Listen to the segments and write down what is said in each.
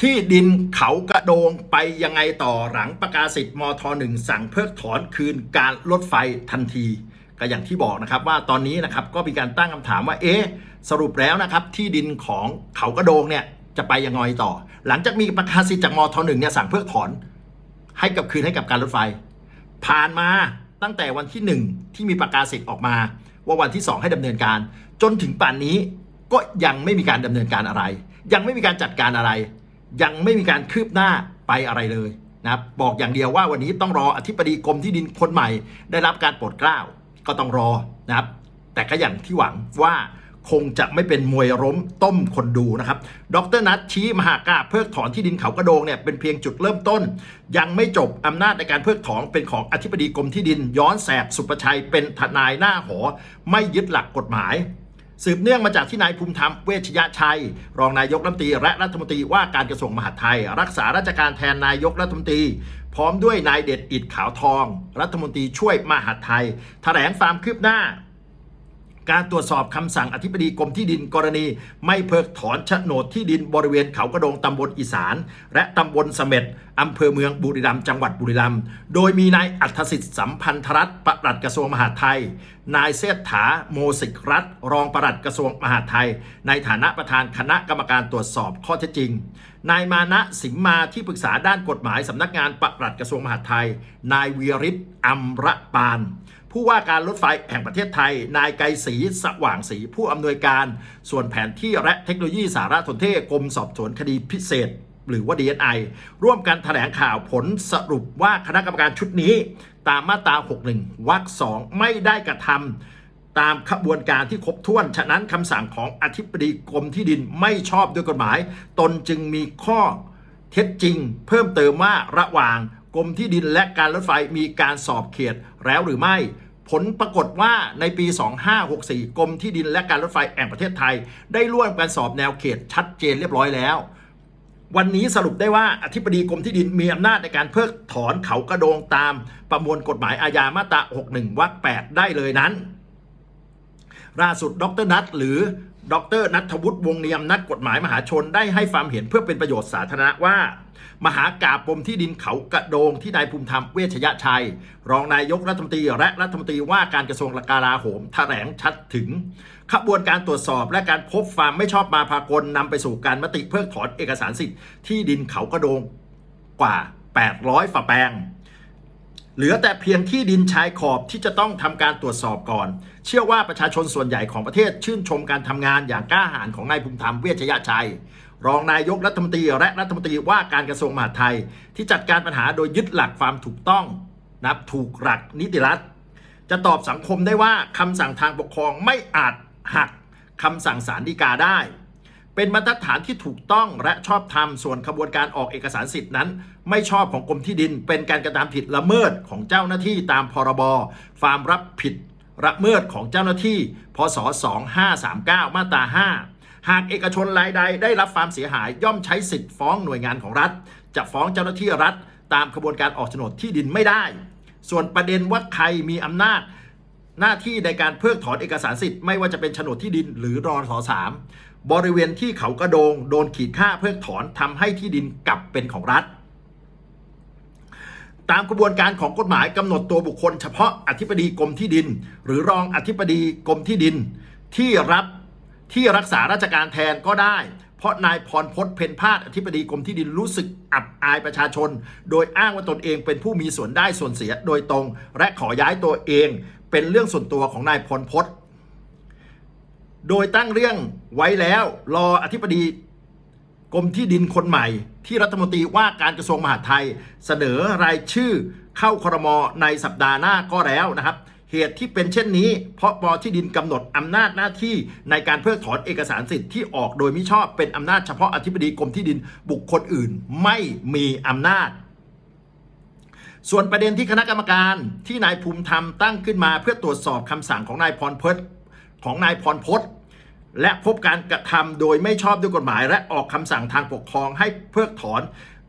ที่ดินเขากระโดงไปยังไงต่อหลังประกาศสิทธิ์มทหนึ่งสั่งเพิกถอนคืนการรถไฟทันทีก็อย่างที่บอกนะครับว่าตอนนี้นะครับก็มีการตั้งคำถามว่าเอ๊ะสรุปแล้วนะครับที่ดินของเขากระโดงเนี่ยจะไปยังไงต่อ หลังจากมีประกาศสิทธิ์จากมทหนึ่งเนี่ยสั่งเพิกถอน ให้กับคืนให้กับการรถไฟ ผ่านมาตั้งแต่วันที่หนึ่งที่มีประกาศสิทธิ์ออกมา ว่าวันที่สองให้ดำเนินการ จนถึงป่านนี้ก็ยังไม่มีการดำเนินการอะไร ยังไม่มีการจัดการอะไร ยังไม่มีการคืบหน้าไปอะไรเลยนะครับบอกอย่างเดียวว่าวันนี้ต้องรออธิบดีกรมที่ดินคนใหม่ ได้รับการโปรดเกล้าก็ต้องรอนะครับ แต่ก็อย่างที่หวังว่าคงจะไม่เป็นมวยล้มต้มคนดูนะครับ ดรนัทชี้มหากาเพิกถอนที่ดินเขากระโดงเนี่ยเป็นเพียงจุดเริ่มต้น ยังไม่จบอำนาจในการเพิกถอนเป็นของอธิบดีกรมที่ดิน ย้อนแสบสุประชัยเป็นทนายหน้าหอ ไม่ยึดหลักกฎหมาย สืบเนื่องมาจากที่นายภูมิธรรมเวชยชัย รองนายกรัฐมนตรีและรัฐมนตรีว่าการกระทรวงมหาดไทย รักษาราชการแทนนายกรัฐมนตรี พร้อมด้วยนายเด็ดอิดขาวทอง รัฐมนตรีช่วยมหาดไทย แถลงความคืบหน้า การตรวจสอบคำสั่งอธิบดีกรมที่ดินกรณี ไม่เพิกถอนโฉนดที่ดินบริเวณเขากระโดงตำบลอีสาน และตำบลเสม็ดอำเภอเมืองบุรีรัมย์จังหวัดบุรีรัมย์โดยมีนายอัธสิทธิ์สัมพันธรัตน์ปลัดกระทรวงมหาดไทย นายเศรษฐาโมสิกรัตน์รองปลัดกระทรวงมหาดไทย ในฐานะประธานคณะกรรมการตรวจสอบข้อเท็จจริงนายมานะสิมมาที่ปรึกษาด้านกฎหมายสำนักงานปลัดกระทรวงมหาดไทย นายเวียริศอัมระปาน ผู้ว่าการรถไฟแห่งประเทศไทย นายไกรศรีสว่างศรีผู้อำนวยการ ส่วนแผนที่และเทคโนโลยีสารสนเทศกรมสอบสวนคดีพิเศษ หรือว่า DNI ร่วมกันแถลงข่าวผลสรุปว่าคณะกรรมการชุดนี้ ตามมาตรา 61 วรรคสองไม่ได้กระทำตามขบวนการที่ครบถ้วน ฉะนั้นคำสั่งของอธิบดีกรมที่ดินไม่ชอบด้วยกฎหมาย ตนจึงมีข้อเท็จจริง เพิ่มเติมว่าระหว่างกรมที่ดินและการรถไฟมีการสอบเขตแล้วหรือไม่ ผลปรากฏว่าในปี 2564 กรมที่ดินและการรถไฟแห่งประเทศไทย ได้ร่วมกันสอบแนวเขตชัดเจนเรียบร้อยแล้ว วันนี้สรุปได้ว่าอธิบดีกรมที่ดินมีอำนาจในการเพิกถอนเขากระโดงตามประมวลกฎหมายอาญามาตรา 61 วรรค 8 ได้เลยนั้น ล่าสุดดรนัทหรือ ดรนัทวุฒิวงเนียมนักกฎหมายมหาชนได้ให้ความเห็นเพื่อเป็นประโยชน์สาธารณะว่า มหากาปมที่ดินเขากระโดงที่นายภูมิธรรมเวชยชัย รองนายกรัฐมนตรีและรัฐมนตรีว่าการกระทรวงกลาโหมแถลงชัดถึง ขบวนการตรวจสอบและการพบความไม่ชอบมาพากลนำไปสู่การมติเพิกถอนเอกสารสิทธิ์ที่ดินเขากระโดงกว่า 800ฝ่าแปลง เหลือแต่เพียงที่ดินชายขอบที่จะต้องทำการตรวจสอบก่อน เชื่อว่าประชาชนส่วนใหญ่ของประเทศชื่นชมการทำงานอย่างกล้าหาญของนายภูมิธรรมเวชยชัย รองนายกรัฐมนตรีและรัฐมนตรีว่าการกระทรวงมหาดไทย ที่จัดการปัญหาโดยยึดหลักความถูกต้อง นับถูกหลักนิติรัฐ จะตอบสังคมได้ว่าคำสั่งทางปกครองไม่อาจหักคำสั่งศาลฎีกาได้ เป็นมาตรฐานที่ถูกต้องและชอบธรรมส่วนขบวนการออกเอกสารสิทธินั้น ไม่ชอบของกรมที่ดิน เป็นการกระทำผิดละเมิดของเจ้าหน้าที่ตามพรบความรับผิดละเมิดของเจ้าหน้าที่พศ2539 มาตรา 5 หากเอกชนรายใดได้รับความเสียหายย่อมใช้สิทธิ์ฟ้องหน่วยงานของรัฐ จะฟ้องเจ้าหน้าที่รัฐ ตามขบวนการออกโฉนดที่ดินไม่ได้ ส่วนประเด็นว่าใครมีอำนาจหน้าที่ในการเพิกถอนเอกสารสิทธิ์ไม่ว่าจะเป็นโฉนดที่ดินหรือรอสสาม บริเวณที่เขากระโดงโดนขีดค่าเพิกถอนทำให้ที่ดินกลับเป็นของรัฐ ตามกระบวนการของกฎหมายกำหนดตัวบุคคลเฉพาะอธิบดีกรมที่ดิน หรือรองอธิบดีกรมที่ดิน ที่รับที่รักษาราชการแทนก็ได้ เพราะนายพรพศเพนพาดอธิบดีกรมที่ดินรู้สึกอับอายประชาชน โดยอ้างว่าตนเองเป็นผู้มีส่วนได้ส่วนเสียโดยตรง และขอย้ายตัวเองเป็นเรื่องส่วนตัวของนายพรพศ โดยตั้งเรื่องไว้แล้วรออธิบดีกรมที่ดินคนใหม่ ที่รัฐมนตรีว่าการกระทรวงมหาดไทย เสนอรายชื่อเข้าครมในสัปดาห์หน้าก็แล้วนะครับ เหตุที่เป็นเช่นนี้ เพราะปที่ดินกำหนดอำนาจหน้าที่ในการเพิกถอนเอกสารสิทธิ์ที่ออกโดยมิชอบเป็นอำนาจเฉพาะอธิบดีกรมที่ดินบุคคลอื่นไม่มีอำนาจส่วนประเด็นที่คณะกรรมการที่นายภูมิธรรมตั้งขึ้นมาเพื่อตรวจสอบคำสั่งของนายพรพศ ของนายพรพศและพบการกระทำโดยไม่ชอบด้วยกฎหมาย และออกคำสั่งทางปกครองให้เพิกถอน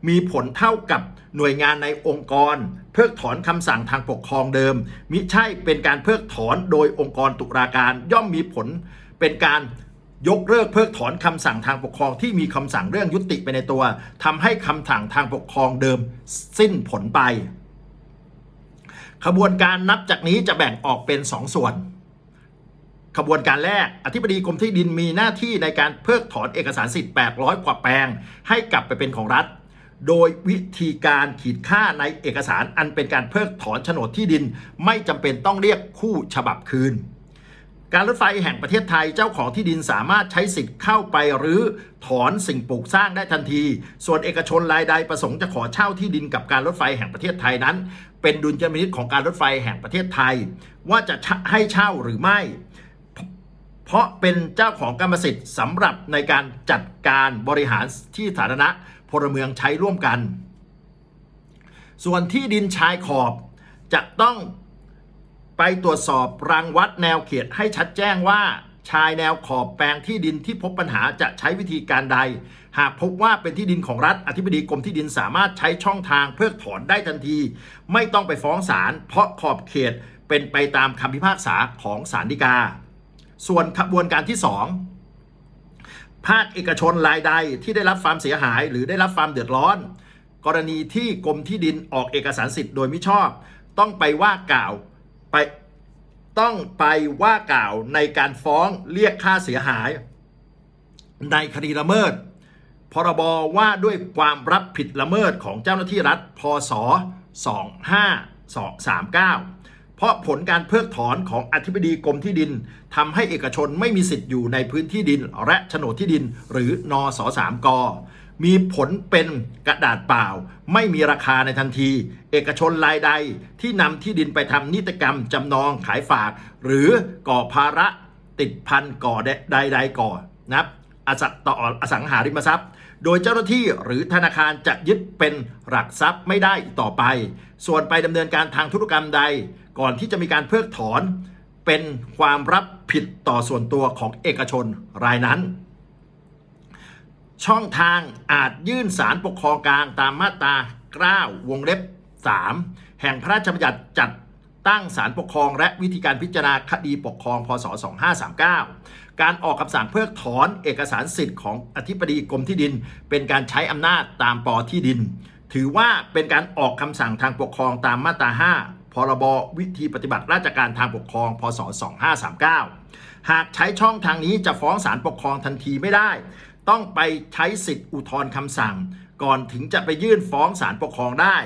มีผลเท่ากับหน่วยงานในองค์กร เพิกถอนคำสั่งทางปกครองเดิม มิใช่เป็นการเพิกถอนโดยองค์กรตุลาการย่อมมีผลเป็นการยกเลิกเพิกถอนคำสั่งทางปกครองที่มีคำสั่งเรื่องยุติไปในตัวทำให้คำสั่งทางปกครองเดิมสิ้นผลไป ขบวนการนับจากนี้จะแบ่งออกเป็น2ส่วน ขบวนการแรก อธิบดีกรมที่ดินมีหน้าที่ในการเพิกถอนเอกสารสิทธิ์ 800 กว่าแปลง ให้กลับไปเป็นของรัฐ โดยวิธีการขีดค่าในเอกสารอันเป็นการเพิกถอนโฉนดที่ดิน ไม่จำเป็นต้องเรียกคู่ฉบับคืน การรถไฟแห่งประเทศไทยเจ้าของที่ดินสามารถใช้สิทธิ์เข้าไปหรือถอนสิ่งปลูกสร้างได้ทันที ส่วนเอกชนรายใดประสงค์จะขอเช่าที่ดินกับการรถไฟแห่งประเทศไทยนั้น เป็นดุลยพินิจของการรถไฟแห่งประเทศไทย ว่าจะให้เช่าหรือไม่ เพราะเป็นเจ้าของกรรมสิทธิ์สำหรับในการจัดการบริหารที่สาธารณะพลเมืองใช้ร่วมกัน ส่วนที่ดินชายขอบจะต้องไปตรวจสอบรังวัดแนวเขตให้ชัดแจ้งว่าชายแนวขอบแปลงที่ดินที่พบปัญหาจะใช้วิธีการใด หากพบว่าเป็นที่ดินของรัฐอธิบดีกรมที่ดินสามารถใช้ช่องทางเพิกถอนได้ทันที ไม่ต้องไปฟ้องศาลเพราะขอบเขตเป็นไปตามคำพิพากษาของศาลฎีกา ส่วนขบวนการที่ 2 ภาคเอกชนรายใดที่ได้รับความเสียหายหรือได้รับความเดือดร้อน กรณีที่กรมที่ดินออกเอกสารสิทธิ์โดยมิชอบ ต้องไปว่ากล่าวไปต้องไปว่ากล่าวในการฟ้องเรียกค่าเสียหาย ในคดีละเมิด พรบว่าด้วยความรับผิดละเมิดของเจ้าหน้าที่รัฐ พศ 2539 เพราะผลการเพิกถอนของอธิบดีกรมที่ดินทำให้เอกชนไม่มีสิทธิ์อยู่ในพื้นที่ดิน และโฉนดที่ดิน หรือนอสสามกมีผลเป็นกระดาษเปล่า ไม่มีราคาในทันที เอกชนรายใดที่นำที่ดินไปทำนิติกรรมจำนองขายฝาก หรือก่อภาระติดพันก่อใดๆก่อนะครับอสัต่ออสังหาริมทรัพย์ โดยเจ้าหน้าที่หรือธนาคารจะยึดเป็นหลักทรัพย์ไม่ได้อีกต่อไป ส่วนไปดำเนินการทางธุรกรรมใด ก่อนที่จะมีการเพิกถอน เป็นความรับผิดต่อส่วนตัวของเอกชนรายนั้น ช่องทางอาจยื่นสารปกครองกลางตามมาตรา 9 วงเล็บ 3 แห่งพระราชบัญญัติจัด ตั้งสารปกครองและวิธีการพิจารณาคดีปกครองพศ 2539 การออกคำสั่งเพิกถอนเอกสารสิทธิ์ของอธิบดีกรมที่ดิน เป็นการใช้อำนาจตามปที่ดิน ถือว่าเป็นการออกคำสั่งทางปกครองตามมาตรา 5 พรบวิธีปฏิบัติราชการทางปกครอง พศ 2539 หากใช้ช่องทางนี้จะฟ้องศาลปกครองทันทีไม่ได้ ต้องไปใช้สิทธิ์อุทธรณ์คำสั่ง ก่อนถึงจะไปยื่นฟ้องศาลปกครองได้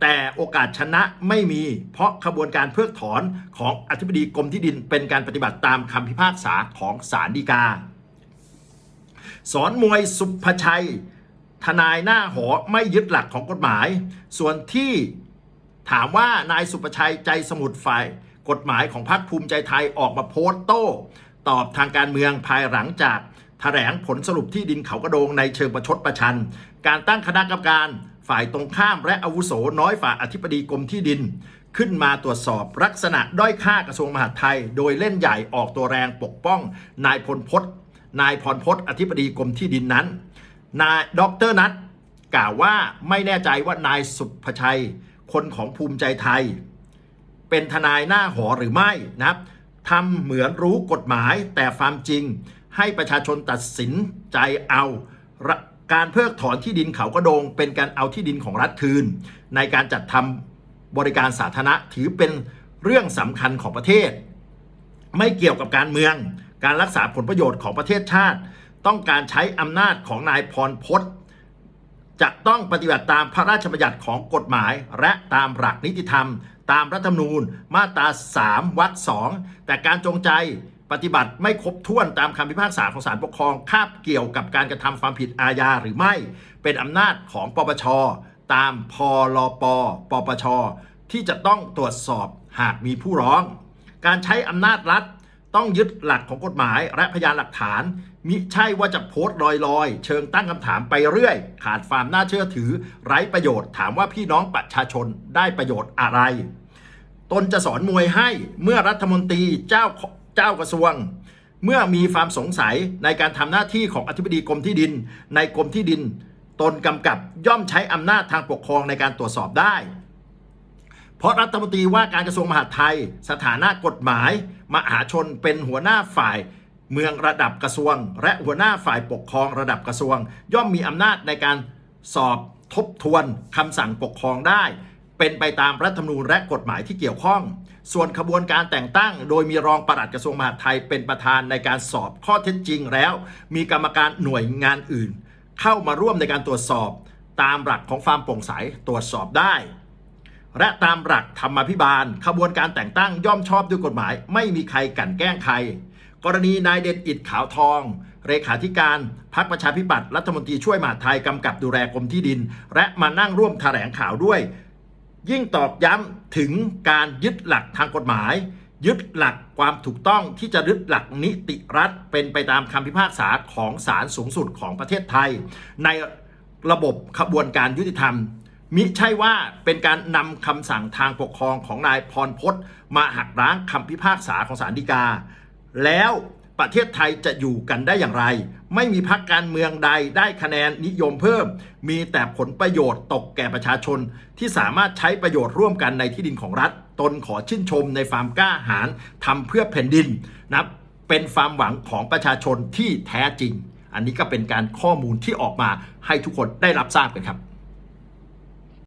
แต่โอกาสชนะไม่มี เพราะขบวนการเพิกถอนของอธิบดีกรมที่ดินเป็นการปฏิบัติตามคำพิพากษาของศาลฎีกา สอนมวยสุภชัย ทนายหน้าหอไม่ยึดหลักของกฎหมาย ส่วนที่ถามว่านายสุภชัยใจสมุทรฝ่ายกฎหมายของพรรคภูมิใจไทยออกมาโพสต์โต้ ตอบทางการเมืองภายหลังจากแถลงผลสรุปที่ดินเขากระโดงในเชิงประชดประชัน การตั้งคณะกรรมการ ฝ่ายตรงข้ามและอาวุโสน้อยฝ่าอธิบดีกรมที่ดิน ขึ้นมาตรวจสอบลักษณะด้อยค่ากระทรวงมหาดไทย โดยเล่นใหญ่ออกตัวแรงปกป้อง นายพลพศนายพรพศอธิบดีกรมที่ดินนั้น นายดรนัทกล่าวว่าไม่แน่ใจว่านายสุภชัย คนของภูมิใจไทย เป็นทนายหน้าหอหรือไม่นะครับทำเหมือนรู้กฎหมายแต่ความจริง ให้ประชาชนตัดสินใจเอาระ การเพิกถอนที่ดินเขากระโดง เป็นการเอาที่ดินของรัฐคืน ในการจัดทำบริการสาธารณะถือเป็นเรื่องสำคัญของประเทศ ไม่เกี่ยวกับการเมือง การรักษาผลประโยชน์ของประเทศชาติ ต้องการใช้อำนาจของนายพรพศจะต้องปฏิบัติตามพระราชบัญญัติของกฎหมาย และตามหลักนิติธรรม ตามรัฐธรรมนูญ มาตรา 3วรรคสองแต่การจงใจ ปฏิบัติไม่ครบถ้วนตามคำพิพากษาของศาลปกครองคาบเกี่ยวกับการกระทำความผิดอาญาหรือไม่ เป็นอำนาจของปปช ตามพลปปปช ที่จะต้องตรวจสอบหากมีผู้ร้อง การใช้อำนาจรัฐต้องยึดหลักของกฎหมายและพยานหลักฐาน มิใช่ว่าจะโพสต์ลอยๆ เชิงตั้งคำถามไปเรื่อย ขาดความน่าเชื่อถือ ไร้ประโยชน์ ถามว่าพี่น้องประชาชนได้ประโยชน์อะไร ตนจะสอนมวยให้เมื่อรัฐมนตรีเจ้า เจ้ากระทรวง เมื่อมีความสงสัยในการทำหน้าที่ของอธิบดีกรมที่ดิน ในกรมที่ดิน ตนกำกับย่อมใช้อำนาจทางปกครองในการตรวจสอบได้ เพราะรัฐมนตรีว่าการกระทรวงมหาดไทย สถานะกฎหมาย มหาชนเป็นหัวหน้าฝ่ายเมืองระดับกระทรวง และหัวหน้าฝ่ายปกครองระดับกระทรวง ย่อมมีอำนาจในการสอบทบทวนคำสั่งปกครองได้ เป็นไปตามรัฐธรรมนูญและกฎหมายที่เกี่ยวข้อง ส่วนขบวนการแต่งตั้ง โดยมีรองปลัดกระทรวงมหาดไทยเป็นประธานในการสอบข้อเท็จจริงแล้ว มีกรรมการหน่วยงานอื่น เข้ามาร่วมในการตรวจสอบ ตามหลักของความโปร่งใสตรวจสอบได้ และตามหลักธรรมาภิบาล ขบวนการแต่งตั้งย่อมชอบด้วยกฎหมาย ไม่มีใครกั่นแกล้งใคร กรณีนายเด่นอิดขาวทองเลขาธิการพรรคประชาธิปัตย์รัฐมนตรีช่วยมหาดไทยกำกับดูแลกรมที่ดิน และมานั่งร่วมแถลงข่าวด้วย ยิ่งตอกย้ำถึงการยึดหลักทางกฎหมาย ยึดหลักความถูกต้องที่จะยึดหลักนิติรัฐ เป็นไปตามคำพิพากษาของศาลสูงสุดของประเทศไทย ในระบบขบวนการยุติธรรม มิใช่ว่าเป็นการนำคำสั่งทางปกครองของนายพรพศมาหักล้างคำพิพากษาของศาลฎีกา แล้ว ประเทศไทยจะอยู่กันได้อย่างไร ไม่มีพรรคการเมืองใดได้คะแนนนิยมเพิ่ม มีแต่ผลประโยชน์ตกแก่ประชาชน ที่สามารถใช้ประโยชน์ร่วมกันในที่ดินของรัฐ ตนขอชื่นชมในความกล้าหาญทำเพื่อแผ่นดินนะเป็นความหวังของประชาชนที่แท้จริง อันนี้ก็เป็นการข้อมูลที่ออกมาให้ทุกคนได้รับทราบกันครับ